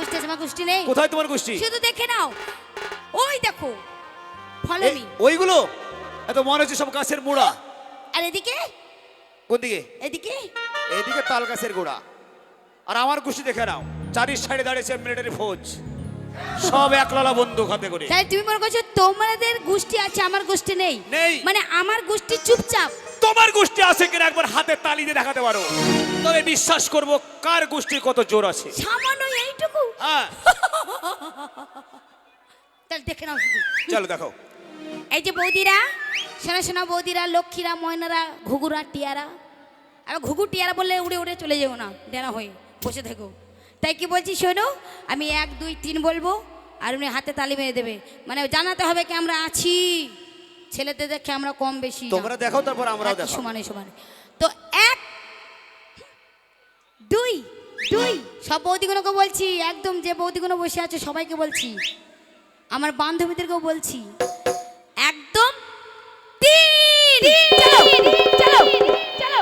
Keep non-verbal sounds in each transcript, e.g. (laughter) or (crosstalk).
গোষ্ঠী আছে আমার গোষ্ঠী নেই। কোথায় তোমার গোষ্ঠী? শুধু দেখে নাও। ওই দেখো ফলো মি ওইগুলো? এত মনে হচ্ছে সব গাছের মুড়া আর এদিকে? কোন দিকে এদিকে? এদিকে তাল গাছের গোড়া। আর আমার গোষ্ঠী দেখে নাও। চারি সাইডে দাঁড়িয়েছে মিলিটারি ফৌজ। সব একলালা হাতে করে। তাই তুমি মনে করছ তোমাদের গোষ্ঠী আছে আমার গোষ্ঠী নেই? নেই। মানে আমার গোষ্ঠী চুপচাপ। তোমার গোষ্ঠী আছে কিনা একবার হাতে তালি দিয়ে দেখাতে পারো। তবে বিশ্বাস করব কার গোষ্ঠী কত জোর আছে? সামান্য এইটুকু হ্যাঁ। (laughs) তাহলে দেখে নাও শুধু। চলো দেখো। এই যে বৌদিরা সোনা সোনা বৌদিরা লক্ষ্মীরা ময়নারা ঘুঘুরা টিয়ারা। আর ঘুঘু টিয়ারা বললে উড়ে উড়ে চলে যেও না ডেনা হয়ে বসে থেকো। তাই কি বলছি শোনো আমি এক দুই তিন বলব আর উনি হাতে তালি মেরে দেবে। মানে জানাতে হবে কি আমরা আছি। ছেলেদের দেখে আমরা কম বেশি তোমরা দেখো তারপর আমরাও দেখো। সমানে সমানে। তো এক দুই দুই সব বৌদিগুলোকে বলছি একদম যে বৌদিগুলো বসে আছে সবাইকে বলছি আমার বান্ধবীদেরকেও বলছি একদম তিন চলো চলো চলো।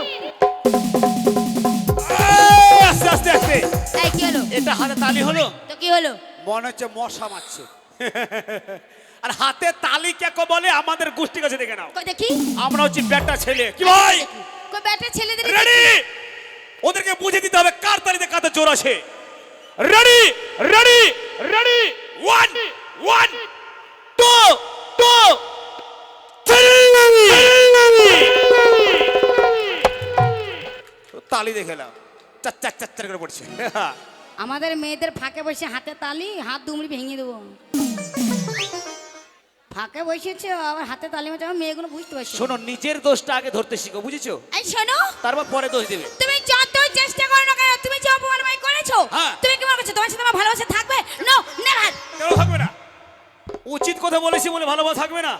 আস্তে আস্তে আস্তে। এই কি হলো? এটা হাতে তালি হলো? তো কি হলো? মনে হচ্ছে মশা মারছে। (laughs) আর হাতে তালি কে বলে? আমাদের গোষ্ঠী কাছে দেখে নাও। দেখি? আমরা হচ্ছে বেটা ছেলে। কি ভাই? ব্যাটা ছেলেদের রেডি ওদেরকে বুঝে দিতে হবে কার তালিতে কাতে জোর আছে। Ready ready ready one one two two তালি দেখে নাও। চার চার চার চার করে পড়ছে। আমাদের মেয়েদের ফাঁকে বসে হাতে তালি হাত দুমড়ি ভেঙে দেবো। ফাঁকে বসেছে আবার হাতে তালি মেয়েগুলো বুঝতে পারছে শোনো নিজের দোষটা আগে ধরতে শিখো বুঝেছ? এই শোনো। তারপর পরে দোষ দেবে। তুমি কথা বলেছি বলে ভালোবাসা থাকবে না।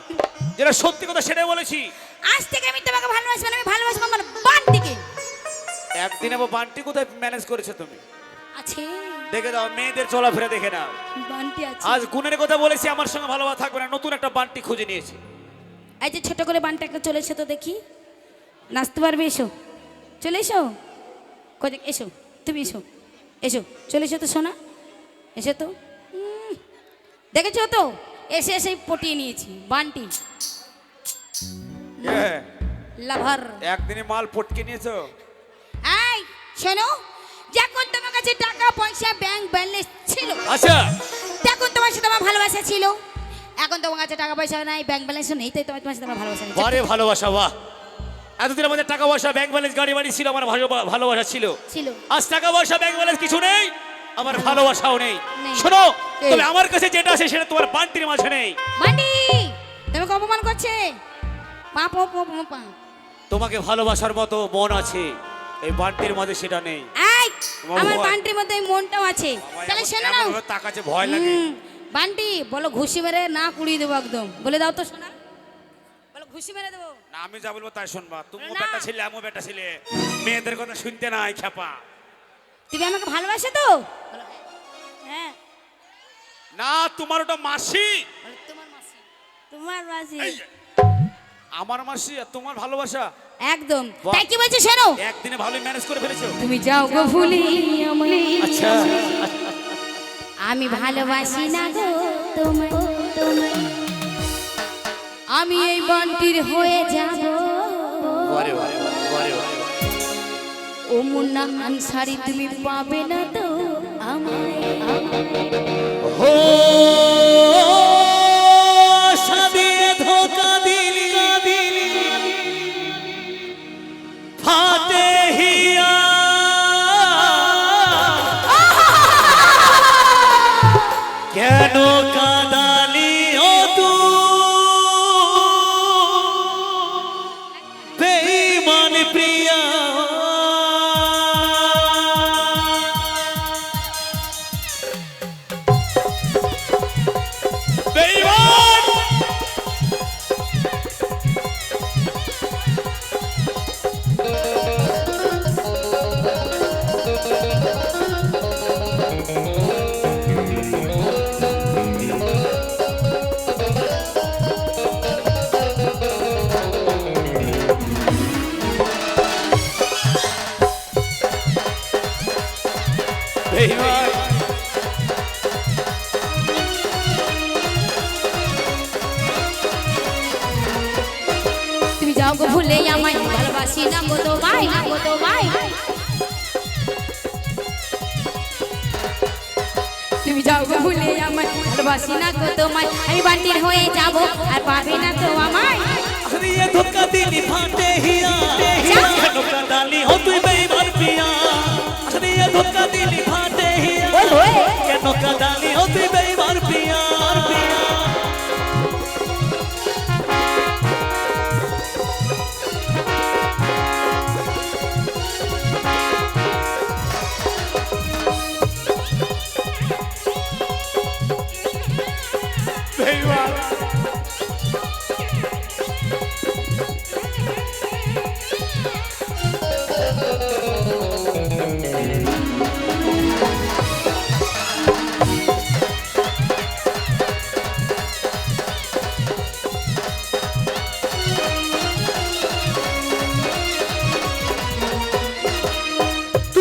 যেটা সত্যি কথা সেটাই বলেছি। আজ থেকে আমি তোমাকে ভালোবাসবো না আমি ভালোবাসবো আমার বান্টিকে একদিন আবার বান্টি কোথায় ম্যানেজ করেছ তুমি? আছে। দেখে দাও মেয়েদের চলাফেরা দেখে নাও। বান্টি আছে। আজ গুণের কথা বলেছি আমার সঙ্গে ভালোবাসা থাকবে না। নতুন একটা বান্টি খুঁজে নিয়েছি। এই যে ছোট করে বানটাকে চলে এসো তো দেখি। নাচতে পারবে এসো। চলে এসো। কই দেখ এসো। তুমি এসো। এসো। চলে এসো তো সোনা। এসো তো। দেখেছ তো? এসে এসেই পটিয়ে নিয়েছি বান্টি। লাভার। একদিনে মাল পটকে নিয়েছো? এই শোনো যখন তোমার কাছে টাকা পয়সা ব্যাংক ব্যালেন্স ছিল আচ্ছা। তখন তোমার সাথে আমার ভালোবাসা ছিল। এখন তোমার কাছে টাকা পয়সা নাই ব্যাংক ব্যালেন্সও নেই তাই তোমার তোমার সাথে আমার ভালোবাসা নেই। বারে ভালোবাসা বাহ। এতদিন আমাদের টাকা পয়সা ব্যাংক ব্যালেন্স গাড়ি বাড়ি ছিল আমার ভালো- ভালোবাসা ছিল। ছিল। আজ টাকা পয়সা ব্যাংক ব্যালেন্স কিছু নেই আমার ভালোবাসাও নেই। শোনো। তবে আমার কাছে যেটা আছে সেটা তোমার বান্টির মাঝে নেই। মান্ডি তোমাকে অপমান করছে? পা পা পা পা পা। তোমাকে ভালোবাসার মতো মন আছে এই বান্টির মাঝে সেটা নেই। এই আমার। বান্টির মধ্যে এই মনটাও আছে। তাহলে শোনো না। তাকাচ্ছে ভয় লাগে। বান্টি বলো ঘুষি মেরে না কুড়িয়ে দেবো একদম। বলে দাও তো শোনা। বলো ঘুষি মেরে দেবো। না আমি যা বলব তাই শুনবা। তুমিও না। বেটা ছিলে আমিও বেটা ছিলে। মেয়েদের কথা শুনতে নাই খেপা তুমি আমাকে ভালোবাসো তো? হ্যাঁ। না তোমার ওটা মাসি। তোমার মাসি। তোমার মাসি। আমার মাসি আর তোমার ভালোবাসা। একদম। তাই কি বলছো শোনো? একদিনে ভালোই ম্যানেজ করে ফেলেছো। তুমি যাও গো আমায় আচ্ছা। আমি ভালোবাসি না গো তোমায় তোমায়। আমি এই বান্টির হয়ে যাব। ও মুন্না আনসারি তুমি পাবে না তো। আমায় হো রোগ ভুলে আমায় ভালোবাসি। না গো তো ভাই না গো তো ভাই। তুমি যাও গো ভুলে আমায় ভালোবাসি না গো তোমায়। আমি বান্টির হয়ে যাব আর পারবে না তো আমায়। আরে এ ধোকা দিলি ফাটে হিয়া। ধোকা দালি হো তুই বেইমান পিয়া। আরে এ ধোকা দিলি ফাটে হিয়া। কেন কাদালি হো তুই বেইমান পিয়া।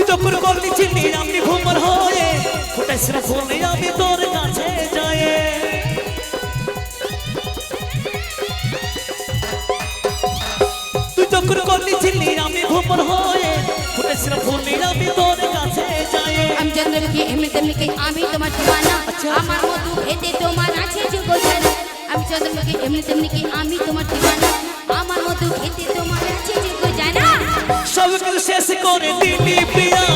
যখন চিনি আমি ঘুমর হয়ে ফুটাইস না ফোনে আমি তোর কাছে যাই। তুই যখন চিনি আমি ঘুমর হয়ে ফুটাইস না ফোনে আমি তোর কাছে যাই। আমি চন্দ্রমুখী এমনি তেমনি আমি তোমার ঠিকানা আমার মধু খেতে তোমার আছে জানা আমি চন্দ্রমুখী এমনি তেমনি আমি তোমার ঠিকানা আমার মধু খেতে তোমার আছে যোগ্য জানা সব কিছু করে দিলি প্রিয়া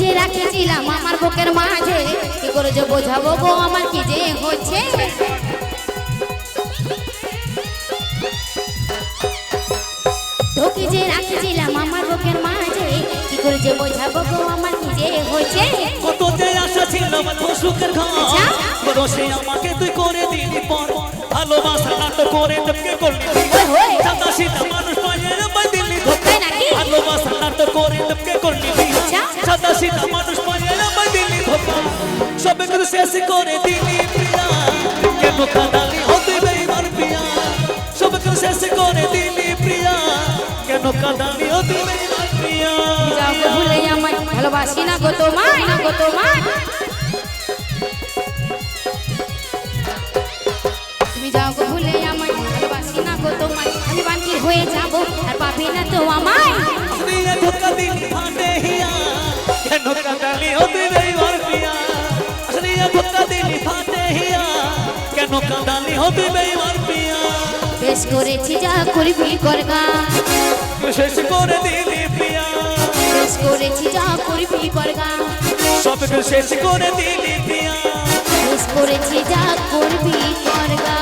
যে রাখেছিলাম আমার বুকের মাঝে। কি করে যে বোঝাবো গো আমার কি যে হচ্ছে? তোকে যে রাখেছিলাম আমার বুকের মাঝে কি করে যে বোঝাবো গো আমার কি যে হচ্ছে? কত যে আশা ছিল আমার সুখের ঘর আচ্ছা। বরসে আমাকে তুই করে দিলি পর। ভালোবাসা নাটক করে তোকে করলি। সাদা সিধা মানুষ দিলি? ভালোবাসা করে। সিধা মানুষ পাইয়ে আমায় দিলি সব কিছু শেষ করে দিলি প্রিয়া। কেন কাদালি হতে বেইমান প্রিয়া? সব কিছু শেষ করে দিলি প্রিয়া। কেন কাদালি হতে বেইমান প্রিয়া? যাও ভুলে আমায় ভালোবাসি না গো তোমায় না গো তোমায়। যাও গো ভুলে আমায় ভালোবাসি না গো তোমায়। আমি বান্টি হয়ে যাব আর পাবে না তো আমায়। ধোকা দিলি ফাটে হিয়া। কেন কাদালি হতে বেইমান প্রিয়া দিয়ে ধোকা দিলি ফাটে হিয়া কেন কাদালি হতে বেইমান প্রিয়া বেশ করেছি যা করবি করগা শেষ করে দিলি প্রিয়া বেশ করেছি যা করবি করগা সব শেষ করে দিলি প্রিয়া বেশ করেছি যা করবি করগা